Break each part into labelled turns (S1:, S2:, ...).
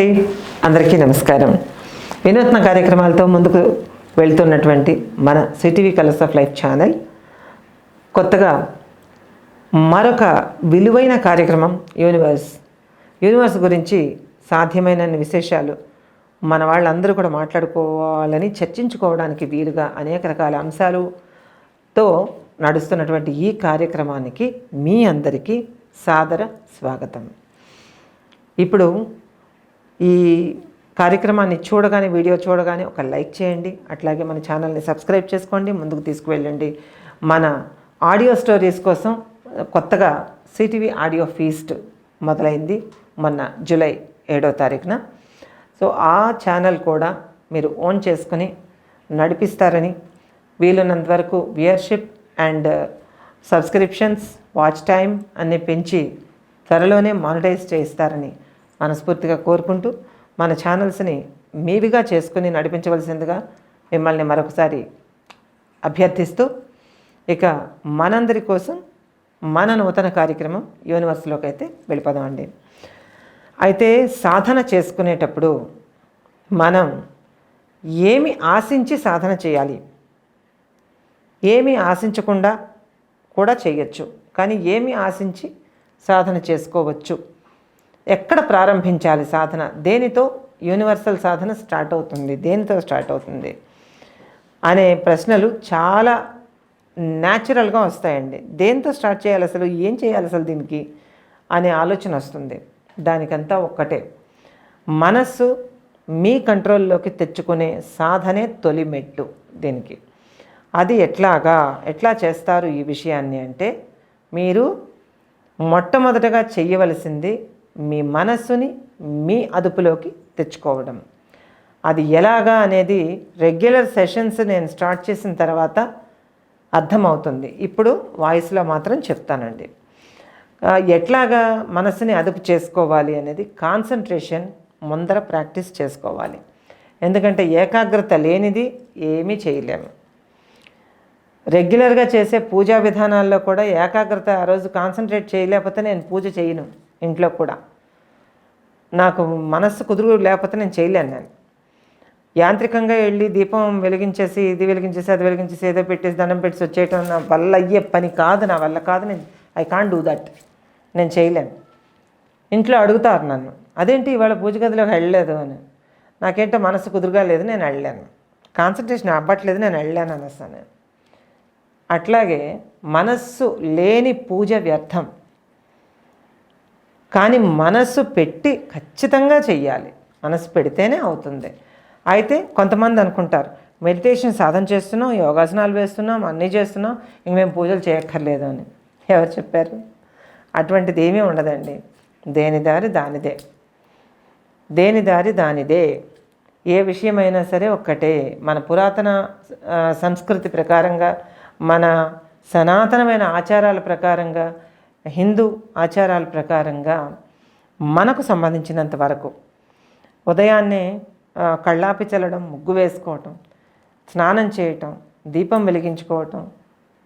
S1: అండి. అందరికీ నమస్కారం. వినూత్న కార్యక్రమాలతో ముందుకు వెళ్తున్నటువంటి మన CTV colours of life channel కొత్తగా మరొక విలువైన కార్యక్రమం యూనివర్స్ యూనివర్స్ గురించి సాధ్యమైన విశేషాలు మన వాళ్ళందరూ కూడా మాట్లాడుకోవాలని చర్చించుకోవడానికి వీలుగా అనేక రకాల అంశాలుతో నడుస్తున్నటువంటి ఈ కార్యక్రమానికి మీ అందరికీ సాదర స్వాగతం. ఇప్పుడు ఈ కార్యక్రమాన్ని చూడగానే వీడియో చూడగానే ఒక లైక్ చేయండి. అట్లాగే మన ఛానల్ని సబ్స్క్రైబ్ చేసుకోండి. ముందుకు తీసుకువెళ్ళండి. మన ఆడియో స్టోరీస్ కోసం కొత్తగా సిటీవీ ఆడియో ఫీస్ట్ మొదలైంది మొన్న జూలై ఏడో తారీఖున. సో ఆ ఛానల్ కూడా మీరు ఓన్ చేసుకుని నడిపిస్తారని వీలున్నంత వరకు viewership and subscriptions watch time అన్ని పెంచి త్వరలోనే మానిటైజ్ చేయిస్తారని మనస్ఫూర్తిగా కోరుకుంటూ మన ఛానల్స్ని మీవిగా చేసుకుని నడిపించవలసిందిగా మిమ్మల్ని మరొకసారి అభ్యర్థిస్తూ ఇక మనందరి కోసం మన నూతన కార్యక్రమం యూనివర్స్లోకి అయితే వెళ్ళిపోదామండి అయితే సాధన చేసుకునేటప్పుడు మనం ఏమి ఆశించి సాధన చేయాలి? ఏమి ఆశించకుండా కూడా చేయొచ్చు. కానీ ఏమి ఆశించి సాధన చేసుకోవచ్చు? ఎక్కడ ప్రారంభించాలి సాధన? దేనితో? యూనివర్సల్ సాధన స్టార్ట్ అవుతుంది. దేనితో స్టార్ట్ అవుతుంది? అనే ప్రశ్నలు చాలా న్యాచురల్గా వస్తాయండి. దేంతో స్టార్ట్ చేయాలి అసలు? ఏం చేయాలి అసలు దీనికి? అనే ఆలోచన వస్తుంది. దానికంతా ఒక్కటే. మనస్సు మీ కంట్రోల్లోకి తెచ్చుకునే సాధనే తొలి మెట్టు దీనికి. అది ఎట్లాగా? ఎట్లా చేస్తారు ఈ విషయాన్ని అంటే మీరు మొట్టమొదటగా చేయవలసింది మీ మనస్సుని మీ అదుపులోకి తెచ్చుకోవడం. అది ఎలాగా అనేది రెగ్యులర్ సెషన్స్ నేను స్టార్ట్ చేసిన తర్వాత అర్థమవుతుంది. ఇప్పుడు వాయిస్లో మాత్రం చెప్తానండి. ఎట్లాగా మనసుని అదుపు చేసుకోవాలి అనేది కాన్సన్ట్రేషన్ ముందర ప్రాక్టీస్ చేసుకోవాలి. ఎందుకంటే ఏకాగ్రత లేనిది ఏమీ చేయలేము. రెగ్యులర్గా చేసే పూజా విధానాల్లో కూడా ఏకాగ్రత ఆ రోజు కాన్సన్ట్రేట్ చేయలేకపోతే నేను పూజ చేయను. ఇంట్లో కూడా. నాకు మనస్సు కుదురు లేకపోతే నేను చేయలేను నేను. యాంత్రికంగా వెళ్ళి దీపం వెలిగించేసి ఇది వెలిగించేసి అది వెలిగించేసి ఏదో పెట్టేసి దండం పెట్టేసి వచ్చేయటం నా వల్ల అయ్యే పని కాదు నా వల్ల కాదు నేను ఐ కాంట్ డూ దట్ నేను చేయలేను. ఇంట్లో అడుగుతారు నన్ను అదేంటి ఇవాళ పూజ గదిలోకి వెళ్ళలేదు? అని. నాకేంటో మనసు కుదురుగా లేదు నేను వెళ్ళాను కాన్సన్ట్రేషన్ అవ్వట్లేదు నేను వెళ్ళాను అనేసాను అట్లాగే మనస్సు లేని పూజ వ్యర్థం. కానీ మనస్సు పెట్టి ఖచ్చితంగా చెయ్యాలి. మనసు పెడితేనే అవుతుంది. అయితే కొంతమంది అనుకుంటారు మెడిటేషన్ సాధన చేస్తున్నాం యోగాసనాలు వేస్తున్నాం అన్నీ చేస్తున్నాం ఇంక మేము పూజలు చేయక్కర్లేదు అని. ఎవరు చెప్పారు? అటువంటిది ఏమీ ఉండదండి. దేని దారి దానిదే. దేని దారి దానిదే. ఏ విషయమైనా సరే ఒక్కటే. మన పురాతన సంస్కృతి ప్రకారంగా మన సనాతనమైన ఆచారాల ప్రకారంగా హిందూ ఆచారాల ప్రకారంగా మనకు సంబంధించినంత వరకు ఉదయాన్నే కళ్ళాపి చల్లడం ముగ్గు వేసుకోవటం స్నానం చేయటం దీపం వెలిగించుకోవటం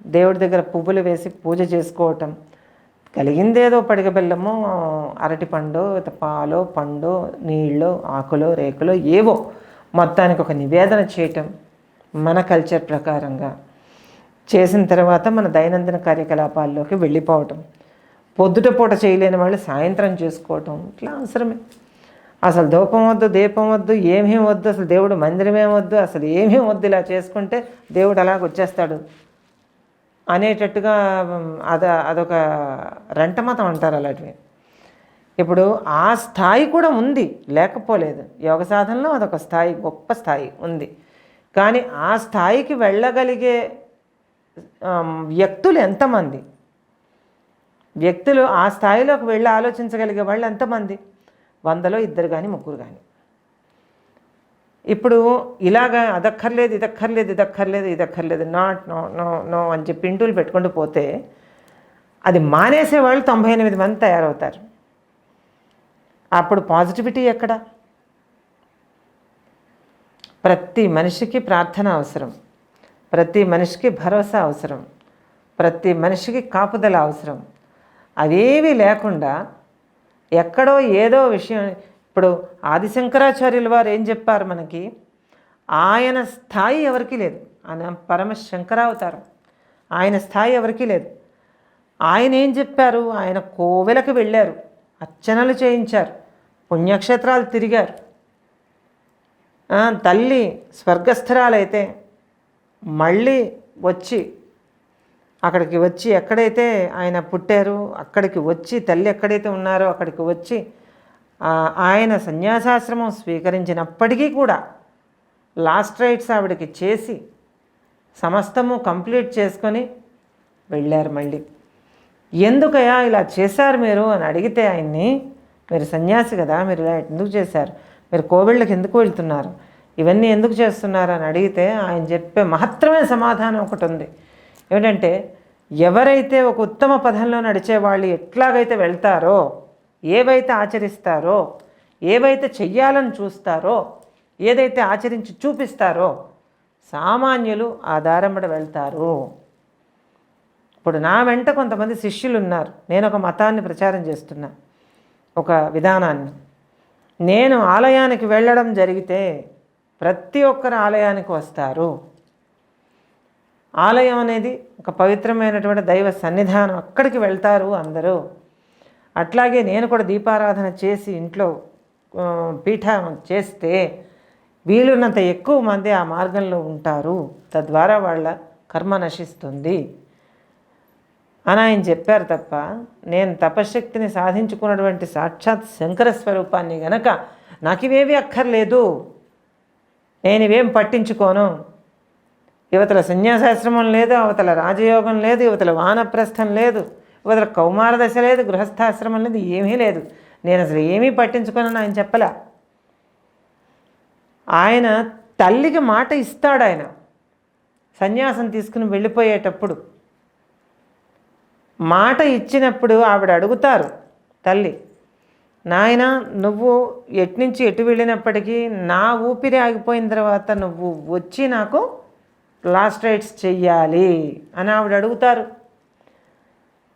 S1: దేవుడి దగ్గర పువ్వులు వేసి పూజ చేసుకోవటం కలిగిందేదో పడిగ బెల్లము అరటి పండు పాలో పండు నీళ్ళు ఆకులో రేకులో ఏవో మొత్తానికి ఒక నివేదన చేయటం మన కల్చర్ ప్రకారంగా. చేసిన తర్వాత మన దైనందిన కార్యకలాపాల్లోకి వెళ్ళిపోవటం. పొద్దుట పూట చేయలేని వాళ్ళు సాయంత్రం చేసుకోవటం ఇట్లా అవసరమే. అసలు ధూపం వద్దు దీపం వద్దు ఏమీ వద్దు అసలు దేవుడు మందిరమే వద్దు అసలు ఏమీ వద్దు ఇలా చేసుకుంటే దేవుడు అలాగ వచ్చేస్తాడు అనేటట్టుగా అది అద అదొక రెంటమతం అంటారు అలాంటివి. ఇప్పుడు ఆ స్థాయి కూడా ఉంది లేకపోలేదు. యోగ సాధనలో అదొక స్థాయి గొప్ప స్థాయి ఉంది. కానీ ఆ స్థాయికి వెళ్ళగలిగే వ్యక్తులు ఎంతమంది? వ్యక్తులు ఆ స్థాయిలోకి వెళ్ళి ఆలోచించగలిగే వాళ్ళు ఎంతమంది? వందలో ఇద్దరు కానీ ముగ్గురు కానీ ఇప్పుడు ఇలాగా అదక్కర్లేదు ఇదక్కర్లేదు ఇదక్కర్లేదు ఇదక్కర్లేదు నాట్ నో నో నో అని చెప్పి ఇంటూలు పెట్టుకుంటూ పోతే అది మానేసే వాళ్ళు తొంభై ఎనిమిది మంది తయారవుతారు. అప్పుడు పాజిటివిటీ ఎక్కడ? ప్రతి మనిషికి ప్రార్థన అవసరం. ప్రతి మనిషికి భరోసా అవసరం. ప్రతి మనిషికి కాపుదల అవసరం. అవేవి లేకుండా ఎక్కడో ఏదో విషయం. ఇప్పుడు ఆదిశంకరాచార్యుల వారు ఏం చెప్పారు మనకి? ఆయన స్థాయి ఎవరికీ లేదు. ఆయన పరమ శంకరావతారం ఆయన స్థాయి ఎవరికీ లేదు. ఆయన ఏం చెప్పారు? ఆయన కోవెలకు వెళ్ళారు. అర్చనలు చేయించారు. పుణ్యక్షేత్రాలు తిరిగారు. తల్లి స్వర్గస్థరాలైతే మళ్ళీ వచ్చి అక్కడికి వచ్చి ఎక్కడైతే ఆయన పుట్టారు అక్కడికి వచ్చి తల్లి ఎక్కడైతే ఉన్నారో అక్కడికి వచ్చి ఆయన సన్యాసాశ్రమం స్వీకరించినప్పటికీ కూడా లాస్ట్ రైట్స్ ఆవిడకి చేసి సమస్తము కంప్లీట్ చేసుకొని వెళ్ళారు మళ్ళీ. ఎందుకయా ఇలా చేశారు మీరు అని అడిగితే ఆయన్ని మీరు సన్యాసి కదా మీరు ఇలా ఎందుకు చేశారు? మీరు కోవిళ్ళకి ఎందుకు వెళ్తున్నారు? ఇవన్నీ ఎందుకు చేస్తున్నారు? అని అడిగితే ఆయన చెప్పే మహత్తరమైన సమాధానం ఒకటి ఉంది. ఏమిటంటే ఎవరైతే ఒక ఉత్తమ పదంలో నడిచే వాళ్ళు ఎట్లాగైతే వెళ్తారో ఏవైతే ఆచరిస్తారో ఏవైతే చెయ్యాలని చూస్తారో ఏదైతే ఆచరించి చూపిస్తారో సామాన్యులు ఆ దారంబడ వెళ్తారు. ఇప్పుడు నా వెంట కొంతమంది శిష్యులు ఉన్నారు నేను ఒక మతాన్ని ప్రచారం చేస్తున్నా ఒక విధానాన్ని. నేను ఆలయానికి వెళ్ళడం జరిగితే ప్రతి ఒక్కరు ఆలయానికి వస్తారు. ఆలయం అనేది ఒక పవిత్రమైనటువంటి దైవ సన్నిధానం. అక్కడికి వెళ్తారు అందరూ. అట్లాగే నేను కూడా దీపారాధన చేసి ఇంట్లో పీఠ చేస్తే వీలున్నంత ఎక్కువ మంది ఆ మార్గంలో ఉంటారు. తద్వారా వాళ్ళ కర్మ నశిస్తుంది. అని ఆయన చెప్పారు తప్ప నేను తపశక్తిని సాధించుకున్నటువంటి సాక్షాత్ శంకర స్వరూపాన్ని గనక నాకు ఇవేవి అక్కర్లేదు. నేను ఇవేం పట్టించుకోను. యువతల సన్యాసాశ్రమం లేదు అవతల రాజయోగం లేదు యువతల వానప్రస్థం లేదు యువతల కౌమార దశ లేదు గృహస్థాశ్రమం లేదు ఏమీ లేదు. నేను అసలు ఏమీ పట్టించుకోనని ఆయన చెప్పలే. ఆయన తల్లికి మాట ఇస్తాడు ఆయన. సన్యాసం తీసుకుని వెళ్ళిపోయేటప్పుడు మాట ఇచ్చినప్పుడు ఆవిడ అడుగుతారు తల్లి నాయన నువ్వు ఎట్నుంచి ఎటు వెళ్ళినప్పటికీ నా ఊపిరి ఆగిపోయిన తర్వాత నువ్వు వచ్చి నాకు లాస్ట్రైట్స్ చెయ్యాలి అని ఆవిడ అడుగుతారు.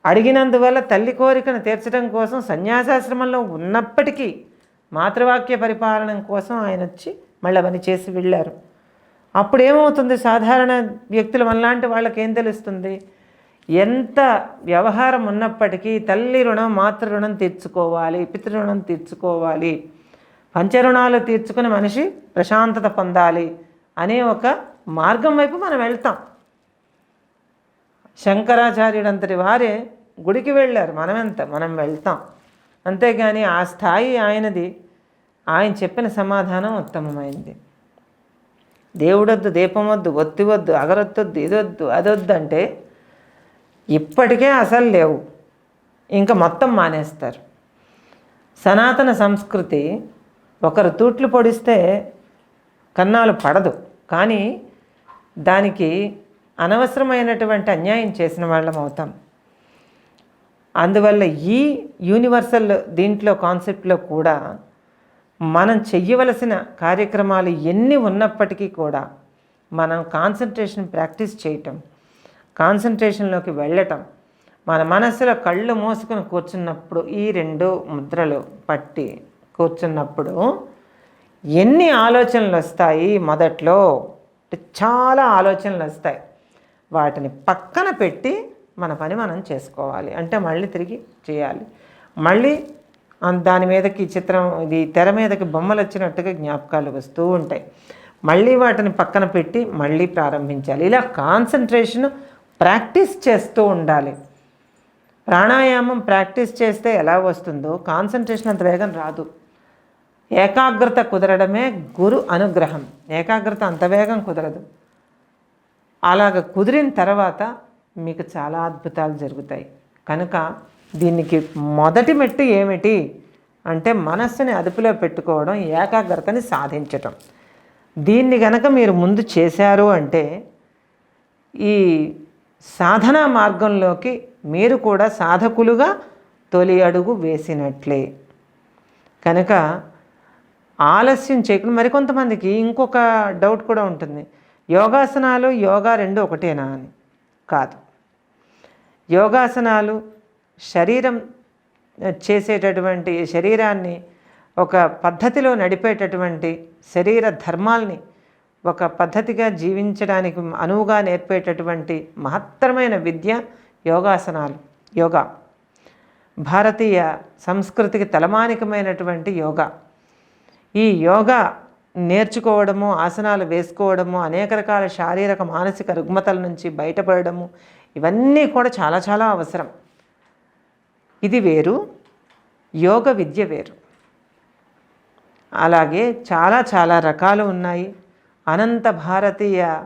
S1: అడిగినందువల్ల తల్లి కోరికను తీర్చడం కోసం సన్యాసాశ్రమంలో ఉన్నప్పటికీ మాతృవాక్య పరిపాలన కోసం ఆయన వచ్చి మళ్ళీ అవన్నీ చేసి వెళ్ళారు. అప్పుడు ఏమవుతుంది? సాధారణ వ్యక్తులు మనలాంటి వాళ్ళకి ఏం తెలుస్తుంది? ఎంత వ్యవహారం ఉన్నప్పటికీ తల్లి రుణం మాతృ రుణం తీర్చుకోవాలి పితృరుణం తీర్చుకోవాలి పంచరుణాలు తీర్చుకుని మనిషి ప్రశాంతత పొందాలి అనే ఒక మార్గం వైపు మనం వెళ్తాం. శంకరాచార్యుడంతటి వారే గుడికి వెళ్ళారు. మనమెంత మనం వెళ్తాం. అంతేగాని ఆ స్థాయి ఆయనది. ఆయన చెప్పిన సమాధానం ఉత్తమమైంది. దేవుడొద్దు దీపం వద్దు ఒత్తి వద్దు అగరొత్తొద్దు ఇదొద్దు అదొద్దు అంటే ఇప్పటికే అసలు లేవు. ఇంకా మొత్తం మానేస్తారు. సనాతన సంస్కృతి ఒకరు తూట్లు పొడిస్తే కన్నాలు పడదు. కానీ దానికి అనవసరమైనటువంటి అన్యాయం చేసిన వాళ్ళం అవుతాం. అందువల్ల ఈ యూనివర్సల్ దీంట్లో కాన్సెప్ట్లో కూడా మనం చెయ్యవలసిన కార్యక్రమాలు ఎన్ని ఉన్నప్పటికీ కూడా మనం కాన్సన్ట్రేషన్ ప్రాక్టీస్ చేయటం కాన్సన్ట్రేషన్లోకి వెళ్ళటం మన మనసులో కళ్ళు మోసుకుని కూర్చున్నప్పుడు ఈ రెండు ముద్రలు పట్టి కూర్చున్నప్పుడు ఎన్ని ఆలోచనలు వస్తాయి మొదట్లో? అంటే చాలా ఆలోచనలు వస్తాయి. వాటిని పక్కన పెట్టి మన పని మనం చేసుకోవాలి. అంటే మళ్ళీ తిరిగి చేయాలి. మళ్ళీ దాని మీదకి చిత్రం ఇది తెర మీదకి బొమ్మలు వచ్చినట్టుగా జ్ఞాపకాలు వస్తూ ఉంటాయి. మళ్ళీ వాటిని పక్కన పెట్టి మళ్ళీ ప్రారంభించాలి. ఇలా కాన్సన్ట్రేషన్ ప్రాక్టీస్ చేస్తూ ఉండాలి. ప్రాణాయామం ప్రాక్టీస్ చేస్తే ఎలా వస్తుందో కాన్సన్ట్రేషన్ అంత వేగం రాదు. ఏకాగ్రత కుదరడమే గురు అనుగ్రహం. ఏకాగ్రత అంత వేగం కుదరదు. అలాగ కుదిరిన తర్వాత మీకు చాలా అద్భుతాలు జరుగుతాయి. కనుక దీనికి మొదటి మెట్టు ఏమిటి అంటే మనస్సుని అదుపులో పెట్టుకోవడం ఏకాగ్రతని సాధించటం. దీన్ని గనక మీరు ముందు చేశారు అంటే ఈ సాధనా మార్గంలోకి మీరు కూడా సాధకులుగా తొలి అడుగు వేసినట్లే. కనుక ఆలస్యం చేయకుండా మరికొంతమందికి ఇంకొక డౌట్ కూడా ఉంటుంది. యోగాసనాలు యోగా రెండు ఒకటేనా అని. కాదు. యోగాసనాలు శరీరం చేసేటటువంటి శరీరాన్ని ఒక పద్ధతిలో నడిపేటటువంటి శరీర ధర్మాల్ని ఒక పద్ధతిగా జీవించడానికి అనువుగా నేర్పేటటువంటి మహత్తరమైన విద్య యోగాసనాలు. యోగా. భారతీయ సంస్కృతికి తలమానికమైనటువంటి యోగా. ఈ యోగా నేర్చుకోవడము ఆసనాలు వేసుకోవడము అనేక రకాల శారీరక మానసిక రుగ్మతల నుంచి బయటపడము ఇవన్నీ కూడా చాలా చాలా అవసరం. ఇది వేరు యోగ విద్య వేరు. అలాగే చాలా చాలా రకాలు ఉన్నాయి. అనంత భారతీయ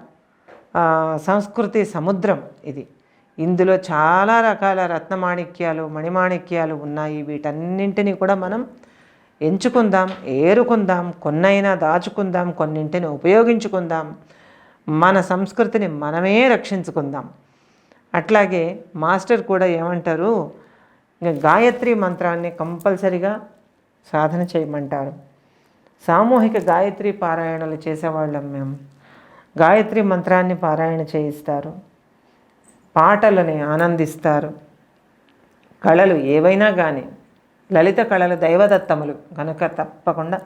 S1: సంస్కృతి సముద్రం ఇది. ఇందులో చాలా రకాల రత్నమాణిక్యాలు మణిమాణిక్యాలు ఉన్నాయి. వీటన్నింటినీ కూడా మనం ఎంచుకుందాం ఏరుకుందాం కొన్నైనా దాచుకుందాం కొన్నింటిని ఉపయోగించుకుందాం. మన సంస్కృతిని మనమే రక్షించుకుందాం. అట్లాగే మాస్టర్ కూడా ఏమంటారు? గాయత్రి మంత్రాన్ని కంపల్సరిగా సాధన చేయమంటారు. సామూహిక గాయత్రి పారాయణలు చేసేవాళ్ళం మేము. గాయత్రి మంత్రాన్ని పారాయణ చేయిస్తారు. పాటలని ఆనందిస్తారు. కళలు ఏవైనా కానీ లలిత కళలు దైవదత్తములు కనుక తప్పకుండా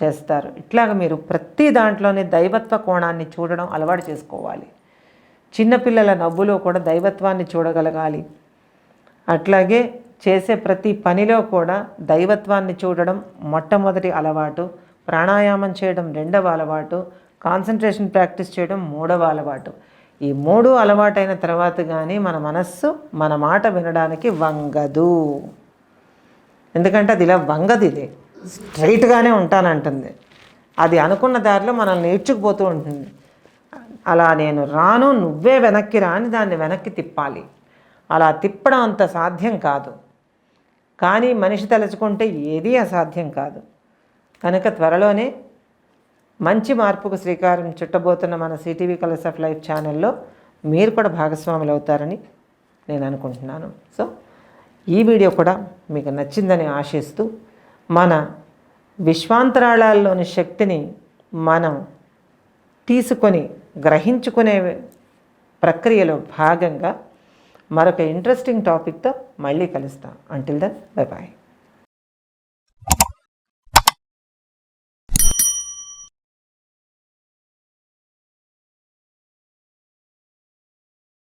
S1: చేస్తారు. ఇట్లాగ మీరు ప్రతి దాంట్లోనే దైవత్వ కోణాన్ని చూడడం అలవాటు చేసుకోవాలి. చిన్నపిల్లల నవ్వులో కూడా దైవత్వాన్ని చూడగలగాలి. అట్లాగే చేసే ప్రతి పనిలో కూడా దైవత్వాన్ని చూడడం మొట్టమొదటి అలవాటు ప్రాణాయామం చేయడం రెండవ అలవాటు కాన్సన్ట్రేషన్ ప్రాక్టీస్ చేయడం మూడవ అలవాటు. ఈ మూడు అలవాటైన తర్వాత కానీ మన మనస్సు మన మాట వినడానికి వంగదు. ఎందుకంటే అది ఇలా వంగది ఇది. స్ట్రైట్గానే ఉంటానంటుంది. అది అనుకున్న దారిలో మనల్ని నేర్చుకుపోతూ ఉంటుంది. అలా నేను రాను నువ్వే వెనక్కి రాని దాన్ని వెనక్కి తిప్పాలి. అలా తిప్పడం అంత సాధ్యం కాదు. కానీ మనిషి తలుచుకుంటే ఏదీ అసాధ్యం కాదు. కనుక త్వరలోనే మంచి మార్పుకు శ్రీకారం చుట్టబోతున్న మన సిటీవీ కలర్స్ ఆఫ్ లైఫ్ ఛానల్లో మీరు కూడా భాగస్వాములు అవుతారని నేను అనుకుంటున్నాను. సో ఈ వీడియో కూడా మీకు నచ్చిందని ఆశిస్తూ మన విశ్వాంతరాళాల్లోని శక్తిని మనం తీసుకొని గ్రహించుకునే ప్రక్రియలో భాగంగా మరొక ఇంట్రెస్టింగ్ టాపిక్తో మళ్ళీ కలుస్తాం. Until then bye bye